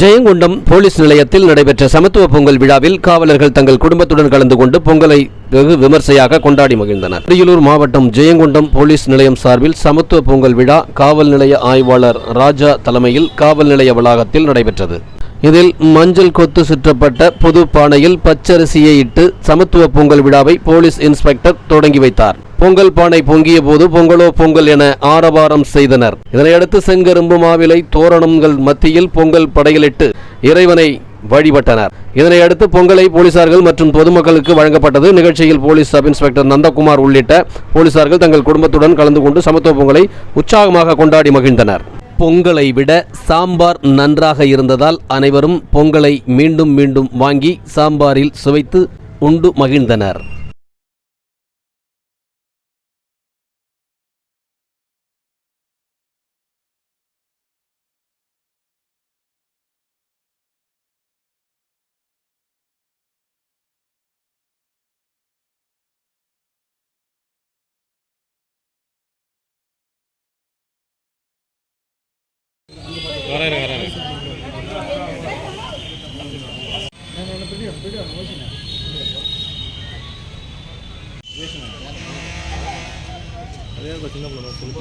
Jayankondam police நிலையத்தில் நடைபெற்ற சமத்துவ பொங்கல் விழாவில் காவலர்கள் தங்கள் குடும்பத்துடன் கலந்து கொண்டு பொங்கலை வெகு விமர்சையாக கொண்டாடி மகிழ்ந்தனர். அரியலூர் மாவட்டம் ஜெயங்கொண்டம் போலீஸ் நிலையம் சார்பில் சமத்துவ பொங்கல் விழா காவல் நிலைய ஆய்வாளர் ராஜா தலைமையில் காவல் நிலைய வளாகத்தில் நடைபெற்றது. இதில் மஞ்சள் கொத்து சுற்றப்பட்ட பொது பானையில் பச்சரிசியை இட்டு சமத்துவ பொங்கல் விழாவை போலீஸ் இன்ஸ்பெக்டர் தொடங்கி வைத்தார். பொங்கல் பானை பொங்கிய போது பொங்கலோ பொங்கல் என ஆரவாரம் செய்தனர். இதனையடுத்து செங்கரும்பு மாவிலை தோரணங்கள் மத்தியில் பொங்கல் படையலிட்டு இறைவனை வழிபட்டனர். இதனையடுத்து பொங்கலை போலீசார்கள் மற்றும் பொதுமக்களுக்கு வழங்கப்பட்டது. நிகழ்ச்சியில் போலீஸ் சப் இன்ஸ்பெக்டர் நந்தகுமார் உள்ளிட்ட போலீசார்கள் தங்கள் குடும்பத்துடன் கலந்து கொண்டு சமத்துவ பொங்கலை உற்சாகமாக கொண்டாடி மகிழ்ந்தனர். பொங்கலை விட சாம்பார் நன்றாக இருந்ததால் அனைவரும் பொங்கலை மீண்டும் மீண்டும் வாங்கி சாம்பாரில் சுவைத்து உண்டு மகிழ்ந்தனர். வராரு வராரு. அதே சின்ன பிள்ளை சொல்லி